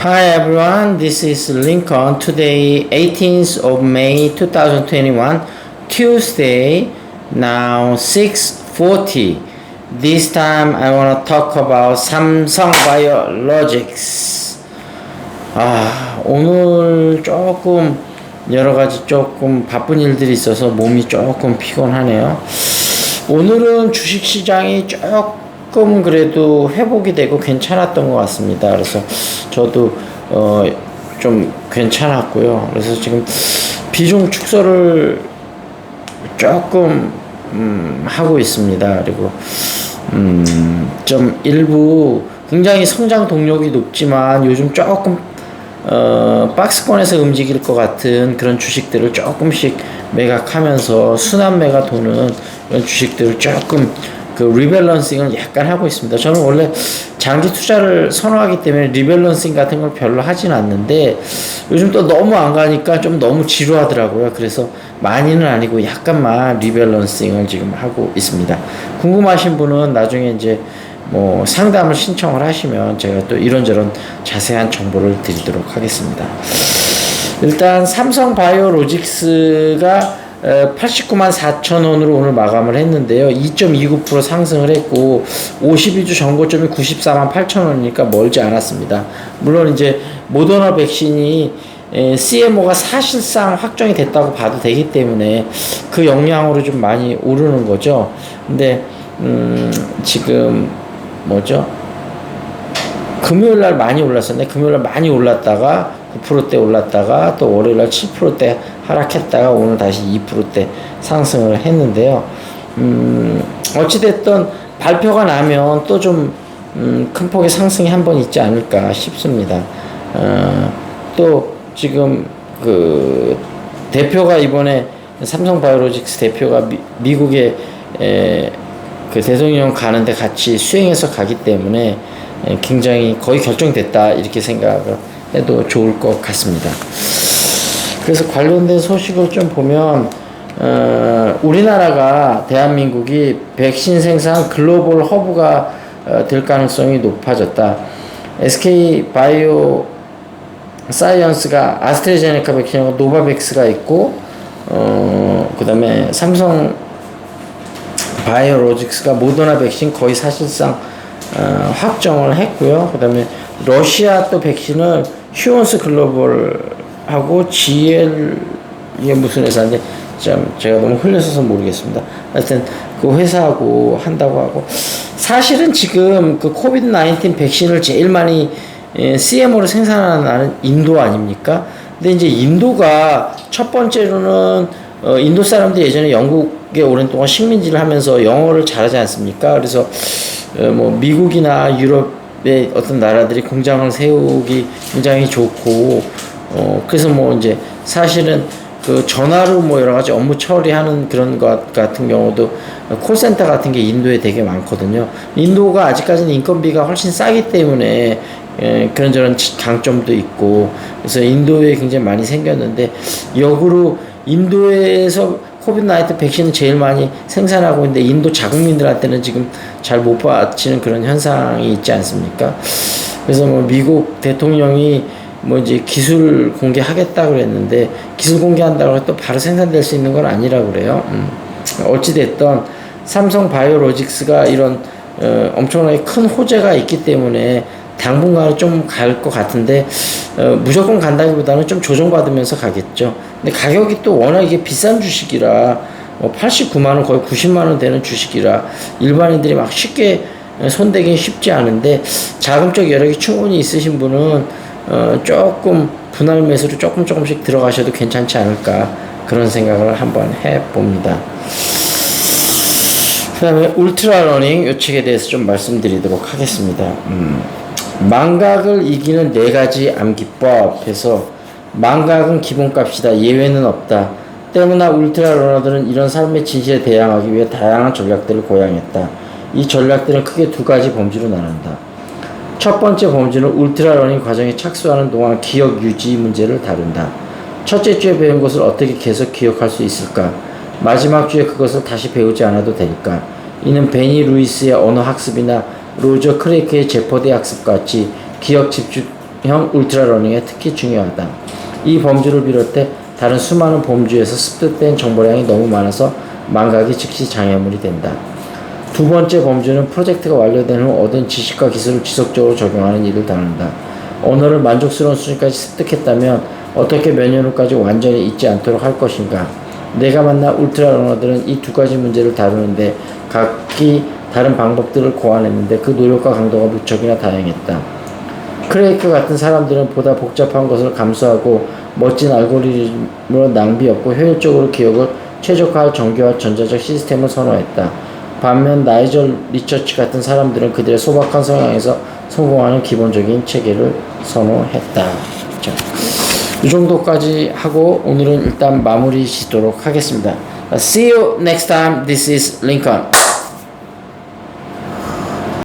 Hi everyone, this is Lincoln. Today, 18th of May 2021, Tuesday, now 6:40. This time I want to talk about Samsung Biologics. 아, 오늘 조금 여러 가지 조금 바쁜 일들이 있어서 몸이 조금 피곤하네요. 오늘은 주식 시장이 조금 그래도 회복이 되고 괜찮았던 것 같습니다. 그래서 저도 어 좀 괜찮았고요. 그래서 지금 비중 축소를 조금 음 하고 있습니다. 그리고 음 좀 일부 굉장히 성장 동력이 높지만 요즘 조금 어, 박스권에서 움직일 것 같은 그런 주식들을 조금씩 매각하면서 순환 매가 도는 이런 주식들을 조금 그 리밸런싱을 약간 하고 있습니다. 저는 원래 장기 투자를 선호하기 때문에 리밸런싱 같은 걸 별로 하진 않는데 요즘 또 너무 안 가니까 좀 너무 지루하더라고요. 그래서 많이는 아니고 약간만 리밸런싱을 지금 하고 있습니다. 궁금하신 분은 나중에 이제 뭐 상담을 신청을 하시면 제가 또 이런저런 자세한 정보를 드리도록 하겠습니다. 일단 삼성 바이오로직스가 89만 4천 원으로 오늘 마감을 했는데요. 2.29% 상승을 했고 52주 전고점이 94만 8천 원이니까 멀지 않았습니다. 물론 이제 모더나 백신이 CMO가 사실상 확정이 됐다고 봐도 되기 때문에 그 영향으로 좀 많이 오르는 거죠. 근데 음 지금 뭐죠? 금요일 날 많이 올랐었네. 금요일 날 많이 올랐다가 9%대 올랐다가 또 월요일 날 7%대 하락했다가 오늘 다시 2%대 상승을 했는데요. 음, 어찌됐든 발표가 나면 또 좀, 음, 큰 폭의 상승이 한 번 있지 않을까 싶습니다. 어, 또 지금 그 대표가 이번에 삼성 바이오로직스 대표가 미, 미국에 에, 그 대통령 가는데 같이 수행해서 가기 때문에 굉장히 거의 결정됐다 이렇게 생각을 해도 좋을 것 같습니다. 그래서 관련된 소식을 좀 보면 어, 우리나라가 대한민국이 백신 생산 글로벌 허브가 어, 될 가능성이 높아졌다. SK 바이오 사이언스가 아스트레제네카 백신하고 노바백스가 있고 어, 그다음에 삼성 바이오로직스가 모더나 백신 거의 사실상 어, 확정을 했고요. 그 다음에 러시아 또 백신을 휴원스 글로벌하고 GL 이게 무슨 회사인데 참 제가 너무 흘려서서 모르겠습니다. 하여튼 그 회사하고 한다고 하고 사실은 지금 그 코비드 19 백신을 제일 많이 CMO로 생산하는 나라는 인도 아닙니까? 근데 이제 인도가 첫 번째로는 어, 인도 사람들이 예전에 영국 에 오랜 동안 식민지를 하면서 영어를 잘하지 않습니까? 그래서 어, 뭐 미국이나 유럽의 어떤 나라들이 공장을 세우기 굉장히 좋고 어, 그래서 뭐 이제 사실은 그 전화로 뭐 여러 가지 업무 처리하는 그런 것 같은 경우도 콜센터 같은 게 인도에 되게 많거든요. 인도가 아직까지는 인건비가 훨씬 싸기 때문에 예, 그런저런 강점도 있고 그래서 인도에 굉장히 많이 생겼는데 역으로 인도에서 코비드 나이트 백신을 제일 많이 생산하고 있는데 인도 자국민들한테는 지금 잘 못 받치는 그런 현상이 있지 않습니까? 그래서 뭐 미국 대통령이 뭐 이제 기술 공개하겠다 그랬는데 기술 공개한다고 해도 바로 생산될 수 있는 건 아니라 그래요. 음. 어찌 됐던 삼성 바이오로직스가 이런 어, 엄청나게 큰 호재가 있기 때문에 당분간은 좀 갈 것 같은데 어, 무조건 간다기보다는 좀 조정받으면서 가겠죠. 근데 가격이 또 워낙 이게 비싼 주식이라 뭐 89만 원 거의 90만 원 되는 주식이라 일반인들이 막 쉽게 손대기 쉽지 않은데 자금적 여력이 충분히 있으신 분은 어, 조금 분할 매수로 조금 조금씩 들어가셔도 괜찮지 않을까 그런 생각을 한번 해봅니다. 그 다음에 울트라 러닝 요 책에 대해서 좀 말씀드리도록 하겠습니다. 음. 망각을 이기는 네 가지 암기법에서 망각은 기본값이다. 예외는 없다. 때문에 울트라 러너들은 이런 삶의 진실에 대항하기 위해 다양한 전략들을 고양했다. 이 전략들은 크게 두 가지 범주로 나눈다. 첫 번째 범주는 울트라 러닝 과정에 착수하는 동안 기억 유지 문제를 다룬다. 첫째 주에 배운 것을 어떻게 계속 기억할 수 있을까? 마지막 주에 그것을 다시 배우지 않아도 되니까. 이는 베니 루이스의 언어 학습이나 로저 크레이크의 제퍼드 학습 같이 기억 집중, 범주형 울트라러닝에 특히 중요하다. 이 범주를 비롯해 다른 수많은 범주에서 습득된 정보량이 너무 많아서 망각이 즉시 장애물이 된다. 두 번째 범주는 프로젝트가 완료된 후 얻은 지식과 기술을 지속적으로 적용하는 일을 다룬다. 언어를 만족스러운 수준까지 습득했다면 어떻게 몇 년 후까지 완전히 잊지 않도록 할 것인가? 내가 만난 울트라 러너들은 이 두 가지 문제를 다루는데 각기 다른 방법들을 고안했는데 그 노력과 강도가 무척이나 다양했다. 크레이크 같은 사람들은 보다 복잡한 것을 감수하고 멋진 알고리즘으로 낭비 없고 효율적으로 기억을 최적화할 정교와 전자적 시스템을 선호했다. 반면 나이절 리처치 같은 사람들은 그들의 소박한 성향에서 성공하는 기본적인 체계를 선호했다. 자, 이 정도까지 하고 오늘은 일단 마무리 짓도록 하겠습니다. See you next time. This is Lincoln.